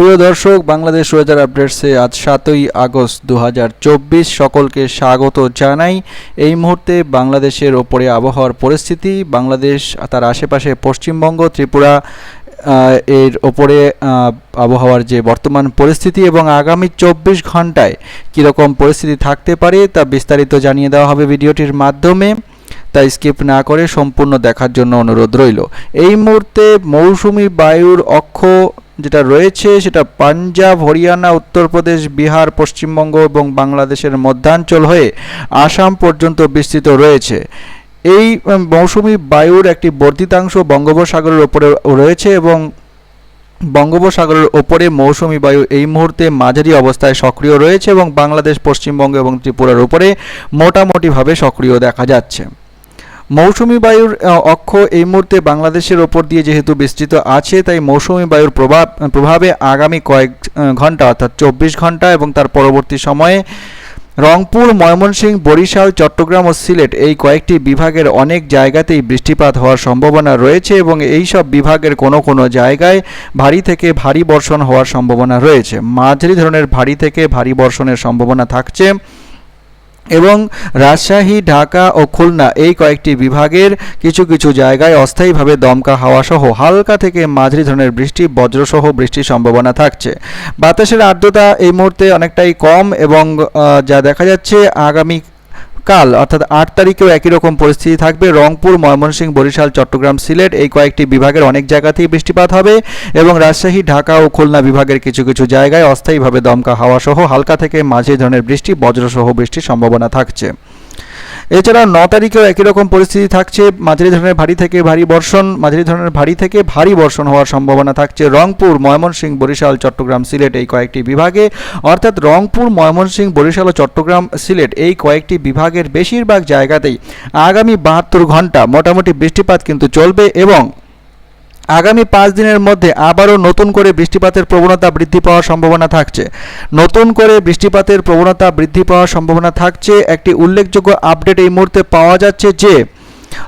প্রিয় দর্শক, বাংলাদেশ ওয়েদার আপডেটসে আজ সাতই আগস্ট দু হাজার চব্বিশ। সকলকে স্বাগত জানাই। এই মুহূর্তে বাংলাদেশের ওপরে আবহাওয়ার পরিস্থিতি, বাংলাদেশ, তার আশেপাশে পশ্চিমবঙ্গ, ত্রিপুরা এর ওপরে আবহাওয়ার যে বর্তমান পরিস্থিতি এবং আগামী চব্বিশ ঘন্টায় কীরকম পরিস্থিতি থাকতে পারে তা বিস্তারিত জানিয়ে দেওয়া হবে ভিডিওটির মাধ্যমে। তাই স্কিপ না করে সম্পূর্ণ দেখার জন্য অনুরোধ রইল। এই মুহূর্তে মৌসুমি বায়ুর অক্ষ যেটা রয়েছে সেটা পাঞ্জাব, হরিয়ানা, উত্তরপ্রদেশ, বিহার, পশ্চিমবঙ্গ এবং বাংলাদেশের মধ্যাঞ্চল হয়ে আসাম পর্যন্ত বিস্তৃত রয়েছে। এই মৌসুমি বায়ুর একটি বর্ধিতাংশ বঙ্গোপসাগরের ওপরে রয়েছে এবং বঙ্গোপসাগরের ওপরে মৌসুমি বায়ু এই মুহূর্তে মাঝারি অবস্থায় সক্রিয় রয়েছে এবং বাংলাদেশ, পশ্চিমবঙ্গ এবং ত্রিপুরার উপরে মোটামুটিভাবে সক্রিয় দেখা যাচ্ছে। মৌসুমি বায়ুর অক্ষ এই মুহূর্তে বাংলাদেশের ওপর দিয়ে যেহেতু বিস্তৃত আছে, তাই মৌসুমি বায়ুর প্রভাব, প্রভাবে আগামী কয়েক ঘণ্টা অর্থাৎ চব্বিশ ঘণ্টা এবং তার পরবর্তী সময়ে রংপুর, ময়মনসিংহ, বরিশাল, চট্টগ্রাম ও সিলেট এই কয়েকটি বিভাগের অনেক জায়গাতেই বৃষ্টিপাত হওয়ার সম্ভাবনা রয়েছে এবং এই সব বিভাগের কোনো কোনো জায়গায় ভারী থেকে ভারী বর্ষণ হওয়ার সম্ভাবনা রয়েছে। মাঝারি ধরনের ভারী থেকে ভারী বর্ষণের সম্ভাবনা থাকছে। এবং রাজশাহী, ঢাকা ও খুলনা এই কয়েকটি বিভাগের কিছু কিছু জায়গায় অস্থায়ীভাবে দমকা হাওয়া সহ হালকা থেকে মাঝারি ধরনের বৃষ্টি, বজ্রসহ বৃষ্টির সম্ভাবনা থাকছে। বাতাসের আর্দ্রতা এই মুহূর্তে অনেকটাই কম এবং যা দেখা যাচ্ছে আগামী কাল, অর্থাৎ আট তারিখেও একই রকম পরিস্থিতি থাকবে। রংপুর, ময়মনসিংহ, বরিশাল, চট্টগ্রাম, সিলেট এই কয়েকটি বিভাগের অনেক জায়গাতেই বৃষ্টিপাত হবে এবং রাজশাহী, ঢাকা ও খুলনা বিভাগের কিছু কিছু জায়গায় অস্থায়ীভাবে দমকা হাওয়াসহ হালকা থেকে মাঝে ধরনের বৃষ্টি, বজ্রসহ বৃষ্টির সম্ভাবনা থাকছে। এছাড়া ন তারিখেও একই রকম পরিস্থিতি থাকছে। মাঝারি ধরনের ভারী থেকে ভারী বর্ষণ, মাঝারি ধরনের ভারী থেকে ভারী বর্ষণ হওয়ার সম্ভাবনা থাকছে রংপুর, ময়মনসিংহ, বরিশাল, চট্টগ্রাম, সিলেট এই কয়েকটি বিভাগে। অর্থাৎ রংপুর, ময়মনসিংহ, বরিশাল ও চট্টগ্রাম, সিলেট এই কয়েকটি বিভাগের বেশিরভাগ জায়গাতেই আগামী বাহাত্তর ঘণ্টা মোটামুটি বৃষ্টিপাত কিন্তু চলবে এবং আগামী পাঁচ দিনের মধ্যে আবারও নতুন করে বৃষ্টিপাতের প্রবণতা বৃদ্ধি পাওয়ার সম্ভাবনা থাকছে। নতুন করে বৃষ্টিপাতের প্রবণতা বৃদ্ধি পাওয়ার সম্ভাবনা থাকছে। একটি উল্লেখযোগ্য আপডেট এই মুহূর্তে পাওয়া যাচ্ছে যে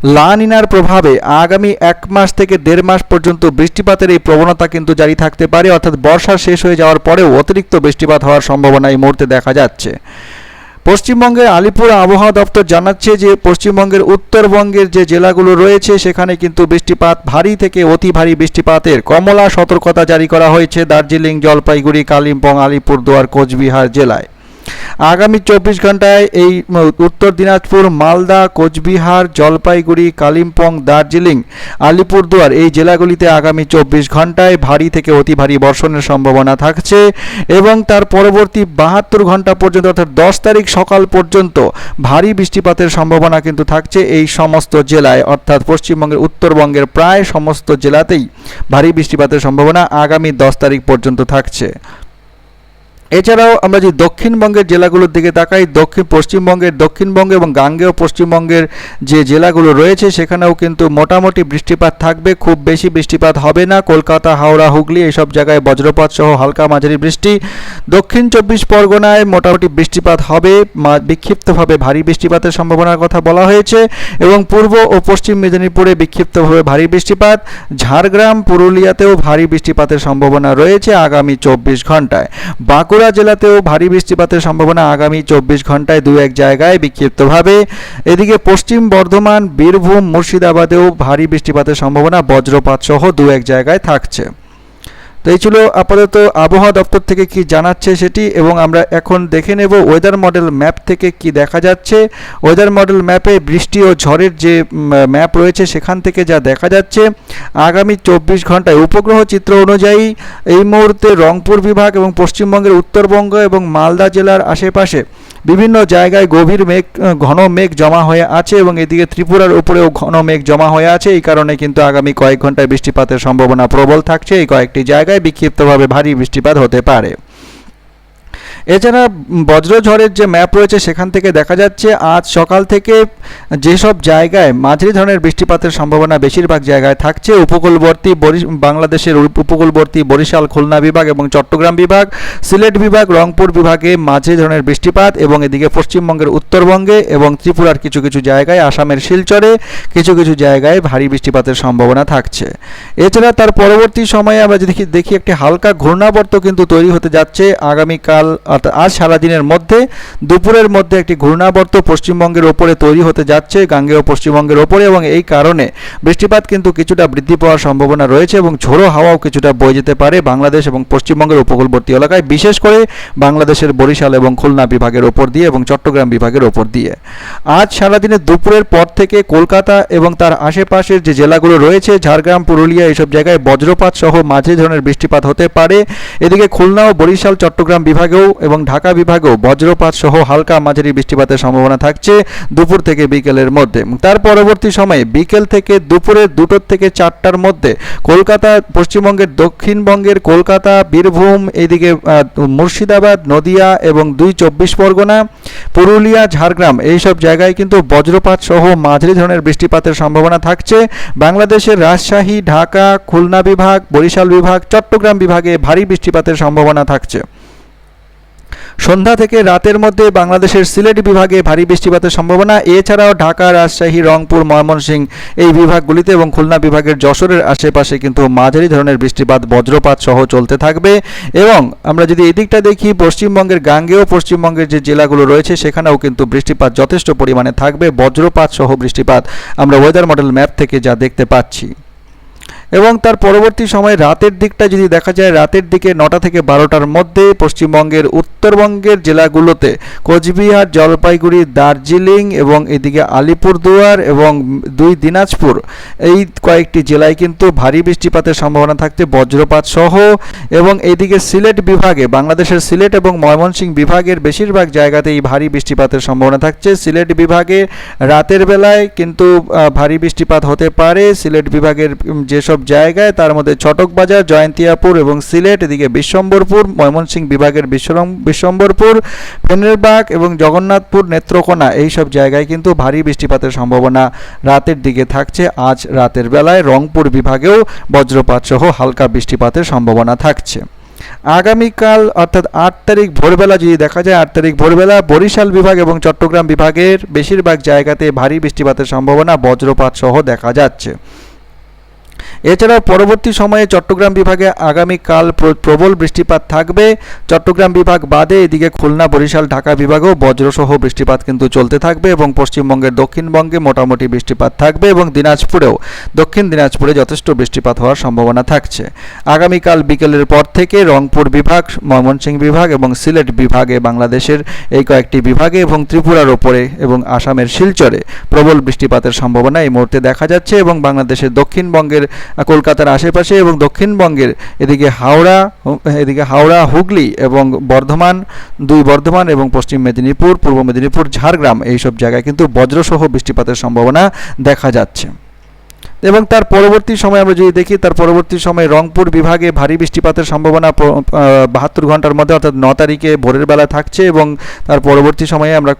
লানিনার প্রভাবে আগামী এক মাস থেকে দেড় মাস পর্যন্ত বৃষ্টিপাতের এই প্রবণতা কিন্তু জারি থাকতে পারে। অর্থাৎ বর্ষা শেষ হয়ে যাওয়ার পরেও অতিরিক্ত বৃষ্টিপাত হওয়ার সম্ভাবনা এই মুহূর্তে দেখা যাচ্ছে। পশ্চিমবঙ্গের আলিপুর আবহাওয়া দপ্তর জানাচ্ছে যে পশ্চিমবঙ্গের উত্তরবঙ্গের যে জেলাগুলো রয়েছে, সেখানে কিন্তু বৃষ্টিপাত ভারী থেকে অতি ভারী বৃষ্টিপাতের কমলা সতর্কতা জারি করা হয়েছে দার্জিলিং, জলপাইগুড়ি, কালিম্পং, আলিপুরদুয়ার, কোচবিহার জেলায়। আগামী চব্বিশ ঘন্টায় এই উত্তর দিনাজপুর, মালদা, কোচবিহার, জলপাইগুড়ি, কালিম্পং, দার্জিলিং, আলিপুরদুয়ার এই জেলাগুলিতে আগামী চব্বিশ ঘন্টায় ভারী থেকে অতি ভারী বর্ষণের সম্ভাবনা থাকছে এবং তার পরবর্তী বাহাত্তর ঘণ্টা পর্যন্ত অর্থাৎ দশ তারিখ সকাল পর্যন্ত ভারী বৃষ্টিপাতের সম্ভাবনা কিন্তু থাকছে এই সমস্ত জেলায়। অর্থাৎ পশ্চিমবঙ্গের, উত্তরবঙ্গের প্রায় সমস্ত জেলাতেই ভারী বৃষ্টিপাতের সম্ভাবনা আগামী দশ তারিখ পর্যন্ত থাকছে। এছাড়াও আমরা যে দক্ষিণবঙ্গের জেলাগুলোর দিকে তাকাই, দক্ষিণ পশ্চিমবঙ্গের, দক্ষিণবঙ্গ এবং গাঙ্গেয় পশ্চিমবঙ্গের যে জেলাগুলো রয়েছে, সেখানেও কিন্তু মোটামুটি বৃষ্টিপাত থাকবে। খুব বেশি বৃষ্টিপাত হবে না। কলকাতা, হাওড়া, হুগলি এইসব জায়গায় বজ্রপাত সহ হালকা মাঝারি বৃষ্টি। দক্ষিণ চব্বিশ পরগনায় মোটামুটি বৃষ্টিপাত হবে। বিক্ষিপ্তভাবে ভারী বৃষ্টিপাতের সম্ভাবনার কথা বলা হয়েছে এবং পূর্ব ও পশ্চিম মেদিনীপুরে বিক্ষিপ্তভাবে ভারী বৃষ্টিপাত। ঝাড়গ্রাম, পুরুলিয়াতেও ভারী বৃষ্টিপাতের সম্ভাবনা রয়েছে আগামী চব্বিশ ঘন্টায়। বাঁকুড়া জেলাতেও ভারী বৃষ্টিপাতের সম্ভাবনা আগামী চব্বিশ ঘন্টায় দু এক জায়গায় বিক্ষিপ্তভাবে। এদিকে পশ্চিম বর্ধমান, বীরভূম, মুর্শিদাবাদেও ভারী বৃষ্টিপাতের সম্ভাবনা বজ্রপাত সহ দু এক জায়গায় থাকছে। তো এই ছিল আপাতত আবহাওয়া দপ্তর থেকে কি জানাচ্ছে সেটি এবং আমরা এখন দেখে নেব ওয়েদার মডেল ম্যাপ থেকে কি দেখা যাচ্ছে। ওয়েদার মডেল ম্যাপে বৃষ্টি ও ঝড়ের যে ম্যাপ রয়েছে সেখান থেকে যা দেখা যাচ্ছে, আগামী চব্বিশ ঘন্টায় উপগ্রহ চিত্র অনুযায়ী এই মুহূর্তে রংপুর বিভাগ এবং পশ্চিমবঙ্গের উত্তরবঙ্গ এবং মালদা জেলার আশেপাশে বিভিন্ন জায়গায় গভীর মেঘ, ঘন মেঘ জমা হয়ে আছে এবং এদিকে ত্রিপুরার উপরেও ঘন মেঘ জমা হয়ে আছে। এই কারণে কিন্তু আগামী কয়েক ঘন্টায় বৃষ্টিপাতের সম্ভাবনা প্রবল থাকছে। এই কয়েকটি জায়গায় বিক্ষিপ্তভাবে ভারী বৃষ্টিপাত হতে পারে। এছাড়া বজ্রঝড়ের যে ম্যাপ রয়েছে সেখান থেকে দেখা যাচ্ছে আজ সকাল থেকে যেসব জায়গায় মাঝারি ধরনের বৃষ্টিপাতের সম্ভাবনা বেশিরভাগ জায়গায় থাকছে, উপকূলবর্তী বরি- বাংলাদেশের উপকূলবর্তী বরিশাল, খুলনা বিভাগ এবং চট্টগ্রাম বিভাগ, সিলেট বিভাগ, রংপুর বিভাগে মাঝারি ধরনের বৃষ্টিপাত এবং এদিকে পশ্চিমবঙ্গের উত্তরবঙ্গে এবং ত্রিপুরার কিছু কিছু জায়গায়, আসামের শিলচরে কিছু কিছু জায়গায় ভারী বৃষ্টিপাতের সম্ভাবনা থাকছে। এছাড়া তার পরবর্তী সময়ে আমরা যদি দেখি- একটি হালকা ঘূর্ণাবর্ত কিন্তু তৈরি হতে যাচ্ছে। আগামীকাল আজ সারাদিনের মধ্যে দুপুরের মধ্যে একটি ঘূর্ণাবর্ত পশ্চিমবঙ্গের ওপরে তৈরি হতে যাচ্ছে, গাঙ্গেয় পশ্চিমবঙ্গের ওপরে এবং এই কারণে বৃষ্টিপাত কিন্তু কিছুটা বৃদ্ধি পাওয়ার সম্ভাবনা রয়েছে এবং ঝোড়ো হাওয়াও কিছুটা বয়ে যেতে পারে বাংলাদেশ এবং পশ্চিমবঙ্গের উপকূলবর্তী এলাকায়, বিশেষ করে বাংলাদেশের বরিশাল এবং খুলনা বিভাগের ওপর দিয়ে এবং চট্টগ্রাম বিভাগের ওপর দিয়ে। আজ সারাদিনে দুপুরের পর থেকে কলকাতা এবং তার আশেপাশের যে জেলাগুলো রয়েছে, ঝাড়গ্রাম, পুরুলিয়া এইসব জায়গায় বজ্রপাত সহ মাঝে ধরনের বৃষ্টিপাত হতে পারে। এদিকে খুলনা ও বরিশাল, চট্টগ্রাম বিভাগেও এবং ঢাকা বিভাগেও বজ্রপাত সহ হালকা মাঝারি বৃষ্টিপাতের সম্ভাবনা থাকছে দুপুর থেকে বিকেলের মধ্যে। তার পরবর্তী সময়ে বিকেল থেকে দুপুরের দুটোর থেকে চারটার মধ্যে কলকাতা, পশ্চিমবঙ্গের দক্ষিণবঙ্গের কলকাতা, বীরভূম, এদিকে মুর্শিদাবাদ, নদিয়া এবং দুই চব্বিশ পরগনা, পুরুলিয়া, ঝাড়গ্রাম এইসব জায়গায় কিন্তু বজ্রপাত সহ মাঝারি ধরনের বৃষ্টিপাতের সম্ভাবনা থাকছে। বাংলাদেশের রাজশাহী, ঢাকা, খুলনা বিভাগ, বরিশাল বিভাগ, চট্টগ্রাম বিভাগে ভারী বৃষ্টিপাতের সম্ভাবনা থাকছে। সন্ধ্যা থেকে রাতের মধ্যে বাংলাদেশের সিলেট বিভাগে ভারী বৃষ্টিপাতের সম্ভাবনা। এছাড়াও ঢাকা রাজশাহী, রংপুর, ময়মনসিংহ এই বিভাগগুলিতে এবং খুলনা বিভাগের যশোরের আশেপাশে কিন্তু মাঝারি ধরনের বৃষ্টিপাত, বজ্রপাত সহ চলতে থাকবে। এবং আমরা যদি এদিকটা দেখি, পশ্চিমবঙ্গের গাঙ্গেয় পশ্চিমবঙ্গের যে জেলাগুলো রয়েছে, সেখানেও কিন্তু বৃষ্টিপাত যথেষ্ট পরিমাণে থাকবে। বজ্রপাত সহ বৃষ্টিপাত আমরা ওয়েদার মডেল ম্যাপ থেকে যা দেখতে পাচ্ছি। এবং তার পরবর্তী সময় রাতের দিকটা যদি দেখা যায়, রাতের দিকে নটা থেকে বারোটার মধ্যে পশ্চিমবঙ্গের উত্তরবঙ্গের জেলাগুলোতে কোচবিহার, জলপাইগুড়ি, দার্জিলিং এবং এদিকে আলিপুরদুয়ার এবং দুই দিনাজপুর, এই কয়েকটি জেলায় কিন্তু ভারী বৃষ্টিপাতের সম্ভাবনা থাকছে বজ্রপাত সহ এবং এদিকে সিলেট বিভাগে, বাংলাদেশের সিলেট এবং ময়মনসিংহ বিভাগের বেশিরভাগ জায়গাতেই ভারী বৃষ্টিপাতের সম্ভাবনা থাকছে। সিলেট বিভাগে রাতের বেলায় কিন্তু ভারী বৃষ্টিপাত হতে পারে। সিলেট বিভাগের যেসব জায়গায়, তার মধ্যে ছটকবাজার জয়ন্তিয়াপুর এবং সিলেট, এদিকে বিশ্বম্বরপুর, ময়মনসিংহ বিভাগের বিশ্বরম, বিশ্বম্বরপুর, ফেনেরবাগ এবং জগন্নাথপুর, নেত্রকোনা, এইসব জায়গায় কিন্তু ভারী বৃষ্টিপাতের সম্ভাবনা রাতের দিকে থাকছে। আজ রাতের বেলায় রংপুর বিভাগেও বজ্রপাত সহ হালকা বৃষ্টিপাতের সম্ভাবনা থাকছে। আগামীকাল, অর্থাৎ আট তারিখ ভোরবেলা, যদি দেখা যায়, আট তারিখ ভোরবেলা বরিশাল বিভাগ এবং চট্টগ্রাম বিভাগের বেশিরভাগ জায়গাতে ভারী বৃষ্টিপাতের সম্ভাবনা বজ্রপাত সহ দেখা যাচ্ছে। এছাড়াও পরবর্তী সময়ে চট্টগ্রাম বিভাগে আগামীকাল প্র- প্রবল বৃষ্টিপাত থাকবে। চট্টগ্রাম বিভাগ বাদে এদিকে খুলনা, বরিশাল, ঢাকা বিভাগেও বজ্রসহ বৃষ্টিপাত কিন্তু চলতে থাকবে এবং পশ্চিমবঙ্গের দক্ষিণবঙ্গে মোটামুটি বৃষ্টিপাত থাকবে এবং দিনাজপুরেও দক্ষিণ দিনাজপুরে যথেষ্ট বৃষ্টিপাত হওয়ার সম্ভাবনা থাকছে। আগামীকাল বিকেলের পর থেকে রংপুর বিভাগ, ময়মনসিংহ বিভাগ এবং সিলেট বিভাগে বাংলাদেশের এই কয়েকটি বিভাগে এবং ত্রিপুরার ওপরে এবং আসামের শিলচরে প্রবল বৃষ্টিপাতের সম্ভাবনা এই মুহূর্তে দেখা যাচ্ছে এবং বাংলাদেশের দক্ষিণবঙ্গের কলকাতার আশেপাশে এবং দক্ষিণবঙ্গের এদিকে হাওড়া এদিকে হাওড়া, হুগলি এবং বর্ধমান, দুই বর্ধমান এবং পশ্চিম মেদিনীপুর, পূর্ব মেদিনীপুর, ঝাড়গ্রাম, এইসব জায়গায় কিন্তু বজ্রসহ বৃষ্টিপাতের সম্ভাবনা দেখা যাচ্ছে। এবং তার পরবর্তী সময় আমরা যদি দেখি, তার পরবর্তী সময় রংপুর বিভাগে ভারী বৃষ্টিপাতের সম্ভাবনা বাহাত্তর ঘণ্টার মধ্যে, অর্থাৎ ন তারিখে ভোরের বেলা থাকছে এবং তার পরবর্তী সময়ে আমরা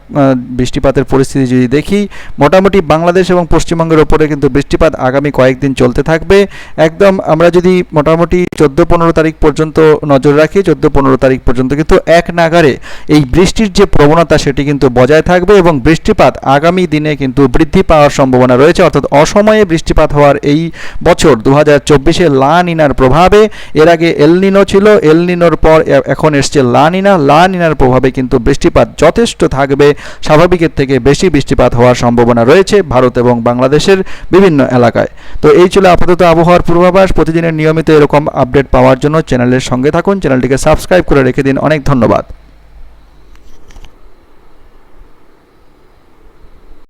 বৃষ্টিপাতের পরিস্থিতি যদি দেখি, মোটামুটি বাংলাদেশ এবং পশ্চিমবঙ্গের ওপরে কিন্তু বৃষ্টিপাত আগামী কয়েকদিন চলতে থাকবে। একদম আমরা যদি মোটামুটি চোদ্দ পনেরো তারিখ পর্যন্ত নজর রাখি চোদ্দ পনেরো তারিখ পর্যন্ত কিন্তু এক নাগারে এই বৃষ্টির যে প্রবণতা সেটি কিন্তু বজায় থাকবে এবং বৃষ্টিপাত আগামী দিনে কিন্তু বৃদ্ধি পাওয়ার সম্ভাবনা রয়েছে, অর্থাৎ অসময়ে বৃষ্টিপাত হওয়ার এই বছর দু হাজার চব্বিশে লা নিনার প্রভাবে, এর আগে এলনিনো ছিল এলনিনোর পর এখন এসছে লা নিনা। লা নিনার প্রভাবে কিন্তু বৃষ্টিপাত যথেষ্ট থাকবে। স্বাভাবিকের থেকে বেশি বৃষ্টিপাত হওয়ার সম্ভাবনা রয়েছে ভারত এবং বাংলাদেশের বিভিন্ন এলাকায়। তো এই ছিল আপাতত আবহাওয়ার পূর্বাভাস। প্রতিদিনের নিয়মিত এরকম আপডেট পাওয়ার জন্য চ্যানেলের সঙ্গে থাকুন। চ্যানেলটিকে সাবস্ক্রাইব করে রেখে দিন। অনেক ধন্যবাদ।